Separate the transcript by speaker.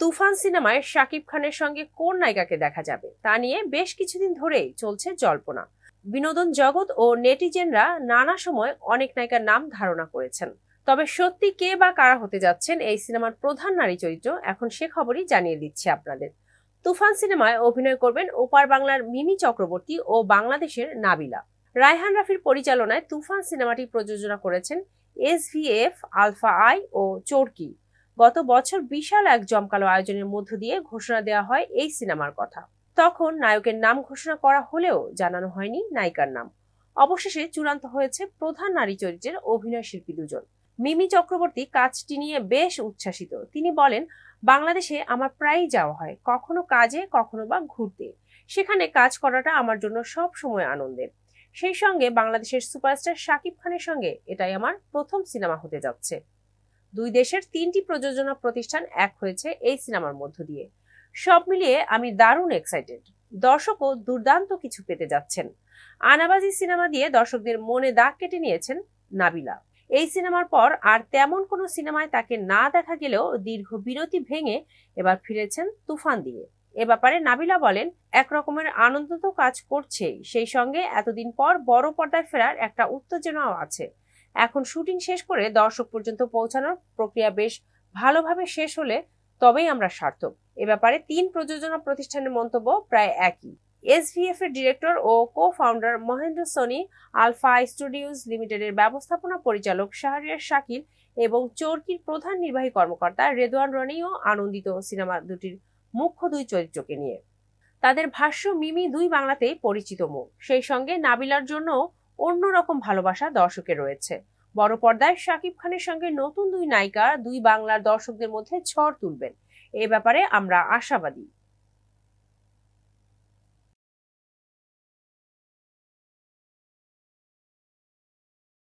Speaker 1: তুফান সিনেমায় শাকিব খানের সঙ্গে কোন নায়িকাকে দেখা যাবে তা নিয়ে বেশ কিছুদিন ধরেই চলছে জল্পনা। বিনোদন জগৎ ও নেটিজেনরা নানা সময় অনেক নায়িকার নাম ধারণা করেছেন। তবে সত্যি কে বা কারা হতে যাচ্ছেন এই সিনেমার প্রধান নারী চরিত্র এখন সে খবরই জানিয়ে দিচ্ছি আপনাদের। তুফান সিনেমায় অভিনয় করবেন ওপার বাংলার মিমি চক্রবর্তী ও বাংলাদেশের নাবিলা। রায়হান রাফির পরিচালনায় তুফান সিনেমাটি প্রযোজনা করেছেন এসভিএফ আলফা আই ও চোরকি। গত বছর বিশাল এক জমকালো আয়োজনের মধ্য দিয়ে ঘোষণা দেওয়া হয় এই সিনেমার কথা। তখন নায়কের নাম ঘোষণা করা হলেও জানানো হয়নি নায়িকার নাম। অবশেষে চূড়ান্ত হয়েছে প্রধান নারী চরিত্রের অভিনয় শিল্পী দুজন। মিমি চক্রবর্তী কাজটি নিয়ে বেশ উচ্ছ্বাসিত। তিনি বলেন, বাংলাদেশে আমার প্রায়ই যাওয়া হয়, কখনো কাজে, কখনো বা ঘুরতে। সেখানে কাজ করাটা আমার জন্য সব সময় আনন্দের। সেই সঙ্গে বাংলাদেশের সুপারস্টার শাকিব খানের সঙ্গে এটাই আমার প্রথম সিনেমা হতে যাচ্ছে। দুই দেশের তিনটি প্রযোজনা প্রতিষ্ঠান এক হয়েছে এই সিনেমার মধ্য দিয়ে। সব মিলিয়ে আমি দারুণ এক্সাইটেড দর্শকও দুর্দান্ত কিছু পেতে যাচ্ছেন। আনাবাজি সিনেমা দিয়ে দর্শকদের মনে দাগ কেটে নিয়েছেন নাবিলা। এই সিনেমার পর আর তেমন কোনো সিনেমায় তাকে না দেখা গেলেও দীর্ঘ বিরতি ভেঙে এবার ফিরেছেন তুফান দিয়ে। এ ব্যাপারে নাবিলা বলেন, এক রকমের আনন্দ তো কাজ করছেই। সেই সঙ্গে এতদিন পর বড় পর্দায় ফেরার একটা উত্তেজনাও আছে। এখন শুটিং শেষ করে দর্শক পর্যন্ত পৌঁছানোর প্রক্রিয়া বেশ ভালোভাবে শেষ হলে তবেই আমরা সার্থক। এ ব্যাপারে তিন প্রযোজনা প্রতিষ্ঠানের মন্তব্য প্রায় একই। এসভিএফ এর ডিরেক্টর ও co founder Mahendra Soni, Alpha Studios লিমিটেডের ব্যবস্থাপনা পরিচালক শাহরিয়ার শাকিল এবং চরকির প্রধান নির্বাহী কর্মকর্তা রেদওয়ান রনিও আনন্দিত সিনেমা দুটির মুখ্য দুই চরিত্রকে নিয়ে। তাদের ভাষ্য মিমি দুই বাংলাতেই পরিচিত মুখ সেই সঙ্গে নাবিলার জন্য অন্যরকম ভালোবাসা দর্শকের রয়েছে। বড় পর্দায় শাকিব খানের সঙ্গে নতুন দুই নায়িকা, দুই বাংলার দর্শকদের মধ্যে ঝড় তুলবেন। এ ব্যাপারে আমরা আশাবাদী।